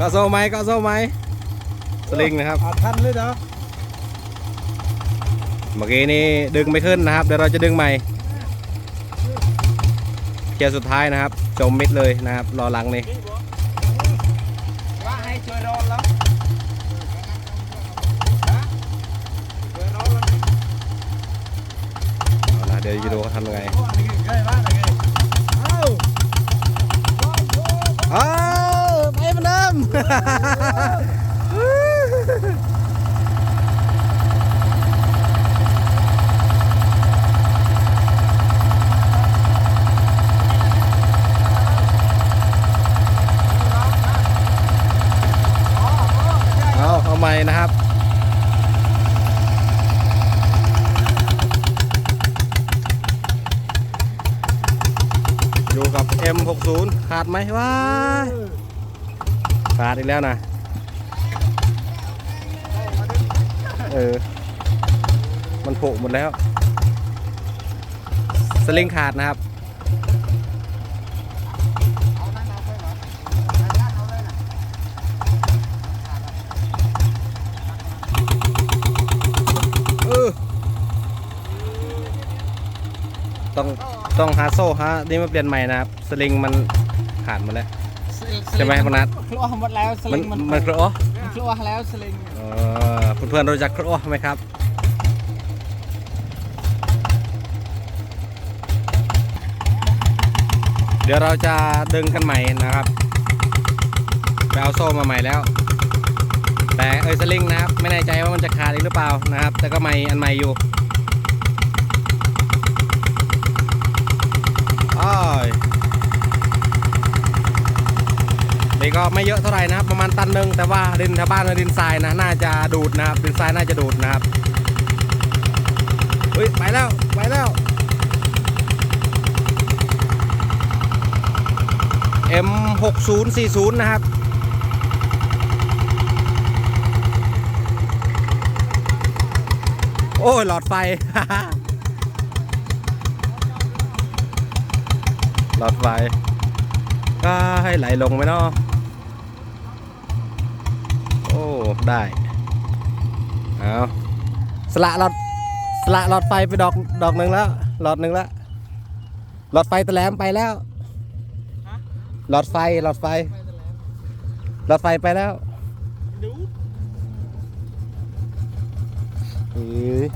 ก็โซ่ไหมก็โซ่ไหมสลิงนะครับอาทันเลยเนาะเมื่อกี้นี้ดึงไม่ขึ้นนะครับ เดี๋ยวเราจะดึงใหม่เกียร์สุดท้ายนะครับ จมมิดเลยนะครับรอหลังนี่ว่าให้ช่วยรอแล้วช่วยรอแล้วเอาละเดี๋ยวจะดูเขาทำยังไง ใกล้บ้านเลยเอ้า อ้าวไปเหมือนเดิมเอาเอาใหม่นะครับ อยู่กับ M60 ขาดไหมว้าขาดอีกแล้วนะ เออ มันโผล่หมดแล้ว สลิงขาดนะครับเออต้อง ต้องหาโซ่ฮะนี่มาเปลี่ยนใหม่นะครับสลิงมันขาดหมดแล้ว ใช่ไหมพนัทครัวหมดแล้วสมันลิงมันมันกระโอ้ครัวแล้วสลิงเออเพื่อนๆรู้จักกระโอ้ไหมครับเดี๋ยวเราจะดึงกันใหม่นะครับไปเอาโซ่มาใหม่แล้ว แต่เอยสลิงนะครับไม่แน่ใจว่ามันจะขาดอีกหรือเปล่านะครับ แต่ก็ใหม่อันใหม่อยู่อ้ายนี่ ก็ไม่เยอะเท่าไหร่นะครับประมาณตันหนึ่งแต่ว่าดินแถวบ้านเป็นดินทรายนะน่าจะดูดนะครับดินทรายน่าจะดูดนะครับเฮ้ยไปแล้วไปแล้ว M6040 นะครับโอ้ยหลอดไฟ หลอดไฟ ก็ให้ไหลลงไหมเนาะ โอ้ได้เอาสละหลอดสละหลอดไฟไปดอกดอกหนึ่งแล้ว หลอดหนึ่งแล้ว หลอดไฟตะแหลมไปแล้ว หลอดไฟหลอดไฟ หลอดไฟไปแล้วดูเฮ้ย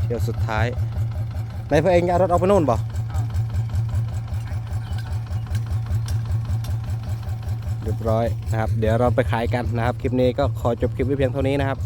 เที่ยวสุดท้ายในพวกเองจะเอารถออกไปนู่นบ่ เรียบร้อยนะครับ เดี๋ยวเราไปขายกันนะครับ คลิปนี้ก็ขอจบคลิปไว้เพียงเท่านี้นะครับ